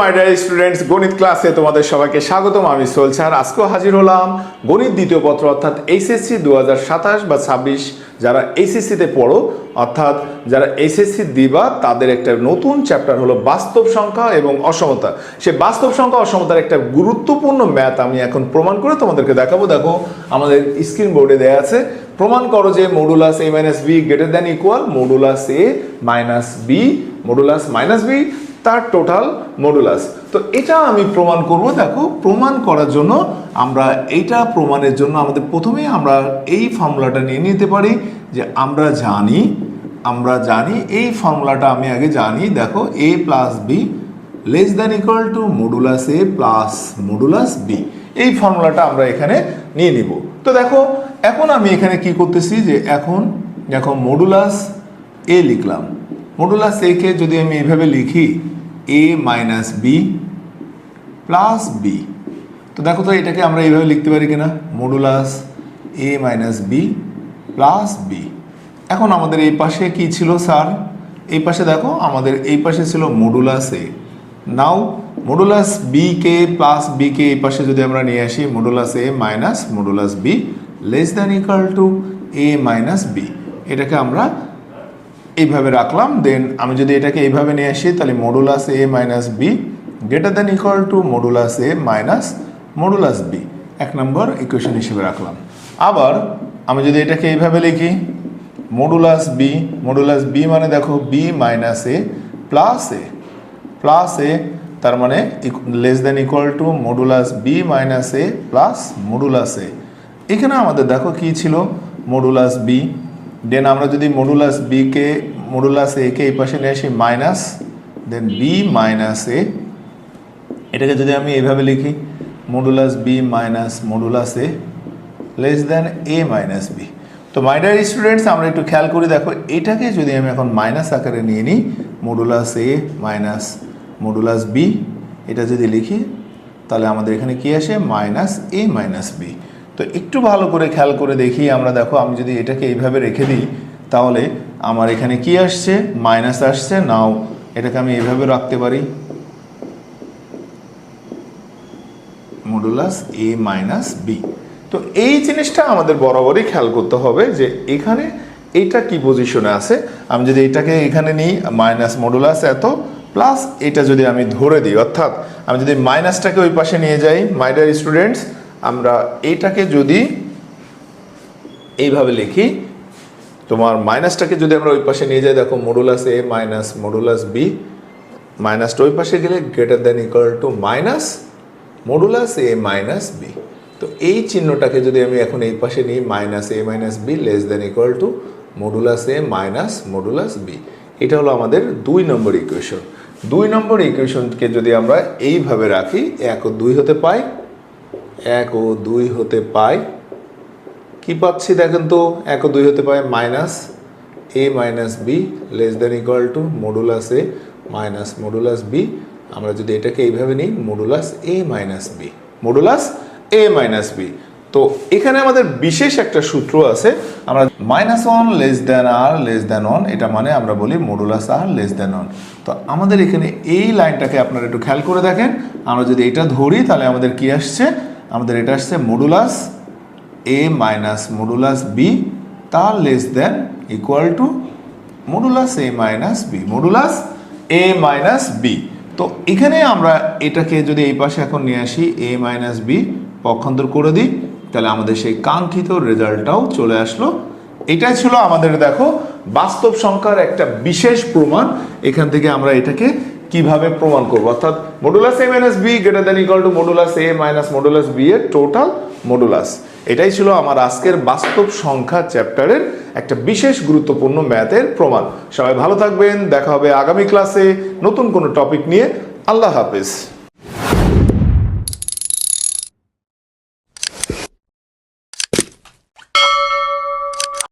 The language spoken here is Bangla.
মাই ডিয়ার স্টুডেন্টস গণিত ক্লাসে তোমাদের সবাইকে স্বাগতম। আমি সোহেল স্যার। আজকেও হাজির হলাম গণিত দ্বিতীয় পত্র, অর্থাৎ এইচএসসি দু বা ছাব্বিশ। যারা এইচএসসিতে পড়ো, অর্থাৎ যারা এইচএসসি দিবা, তাদের একটা নতুন চ্যাপ্টার হলো বাস্তব সংখ্যা এবং অসমতা। সে বাস্তব সংখ্যা, অসমতার একটা গুরুত্বপূর্ণ ম্যাথ আমি এখন প্রমাণ করে তোমাদেরকে দেখাবো। দেখো, আমাদের স্ক্রিন বোর্ডে দেয়া আছে, প্রমাণ করো যে modulus A minus B greater than equal modulus A minus B modulus minus B তার টোটাল মডুলাস তো এটা আমি প্রমাণ করব, দেখো, প্রমাণ করার জন্য আমরা এইটা প্রমাণের জন্য আমাদের প্রথমেই আমরা এই ফর্মুলাটা নিয়ে নিতে পারি যে আমরা জানি আমরা জানি, এই ফর্মুলাটা আমি আগে জানি, দেখো A plus B less than equal to modulus A plus modulus B এই ফর্মুলাটা আমরা এখানে নিয়ে নিব। তো দেখো, এখন আমি এখানে কি করতেছি যে এখন দেখো মডুলাস এ লিখলাম। মডুলাস এ কে যদি আমি এইভাবে লিখি A minus B plus B তো দেখো তো এটাকে আমরা এইভাবে লিখতে পারি কিনা? Modulus A minus B plus B এখন আমাদের এই পাশে কি ছিল, স্যার? এই পাশে দেখো, আমাদের এই পাশে ছিল modulus A now modulus B K plus B কে এই পাশে যদি আমরা নিয়ে আসি modulus A minus modulus B less than equal to A minus B এটাকে আমরা এইভাবে রাখলাম দেন আমি যদি এটাকে এইভাবে নিয়ে আসি, তাহলে modulus A minus B greater than equal to modulus A minus modulus B এক নম্বর ইকুয়েশন হিসেবে রাখলাম। আবার আমি যদি এটাকে এইভাবে লিখি মডুলাস বি মডুলাস বি মানে দেখো B minus A plus A plus A তার মানে less than equal to modulus B minus A plus modulus A এখানে আমাদের দেখো কি ছিল? মডুলাস বি দেন আমরা যদি মডুলাস বি কে মডুলাস এ কে এই পাশে নিয়ে আসি minus then B minus A এটাকে যদি আমি এইভাবে লিখি modulus B minus modulus A less than A minus B তো মাইডার স্টুডেন্টস আমরা একটু খেয়াল করি, দেখো, এটাকে যদি আমি এখন মাইনাস আকারে নিয়ে নিই modulus A minus modulus B এটা যদি লিখি, তাহলে আমাদের এখানে কি আসে? মাইনাস এ মাইনাস বি তো একটু ভালো করে খেয়াল করে দেখি আমরা, দেখো আমি যদি এটাকে এইভাবে রেখে দিই, তাহলে আমার এখানে কি আসছে? মাইনাস আসছে। নাও, এটাকে আমি এইভাবে রাখতে পারি। Modulus A minus B. তো এই জিনিসটা আমাদের বরাবরই খেয়াল করতে হবে যে এখানে এইটা কি পজিশনে আছে। আমি যদি এটাকে এখানে নিই, মাইনাস মডুলাস এত, প্লাস এটা যদি আমি ধরে দিই, অর্থাৎ আমি যদি মাইনাসটাকে ওই পাশে নিয়ে যাই মাইডার স্টুডেন্টস আমরা এইটাকে যদি এইভাবে লিখি, তোমার মাইনাসটাকে যদি আমরা ওই পাশে নিয়ে যাই, দেখো modulus A minus modulus B মাইনাসটা ওই পাশে গেলে greater than equal to minus modulus A minus B তো এই চিহ্নটাকে যদি আমি এখন এই পাশে নিই minus A minus B less than equal to modulus A minus modulus B এটা হলো আমাদের দুই নম্বর ইকুয়েশন দুই নম্বর ইকুয়েশনকে যদি আমরা এইভাবে রাখি, এক ও দুই হতে পাই এক ও দুই হতে পাই। কি পাচ্ছি দেখেন তো? এক ও দুই হতে পাই minus A minus B less than equal to modulus A minus modulus B. আমরা যদি এটাকে এইভাবে নিই, modulus A minus B, modulus A minus B. তো এখানে আমাদের বিশেষ একটা সূত্র আছে, আমরা minus one less than R less than one, এটা মানে আমরা বলি modulus R less than one. তো আমাদের এখানে এই লাইনটাকে আপনারা একটু খেয়াল করে দেখেন। আমরা যদি এটা ধরি, তাহলে আমাদের কি আসছে? আমাদের এটা আসছে modulus A minus modulus B তার less than equal to modulus A minus B modulus A minus B তো এখানে আমরা এটাকে যদি এই পাশে এখন নিয়ে আসি এ মাইনাস বি পক্ষান্তর করে দিই, তাহলে আমাদের সেই কাঙ্ক্ষিত রেজাল্টটাও চলে আসলো। এটাই ছিল আমাদের, দেখো, বাস্তব সংখ্যার একটা বিশেষ প্রমাণ। এখান থেকে আমরা এটাকে কীভাবে প্রমাণ করব? অর্থাৎ modulus A minus B greater than equal to modulus A minus modulus B এর টোটাল মডুলাস এটাই ছিল আমার আজকের বাস্তব সংখ্যা চ্যাপ্টারের একটা বিশেষ গুরুত্বপূর্ণ ম্যাথের প্রমাণ। সবাই ভালো থাকবেন, দেখা হবে আগামী ক্লাসে নতুন কোনো টপিক নিয়ে। আল্লাহ হাফেজ।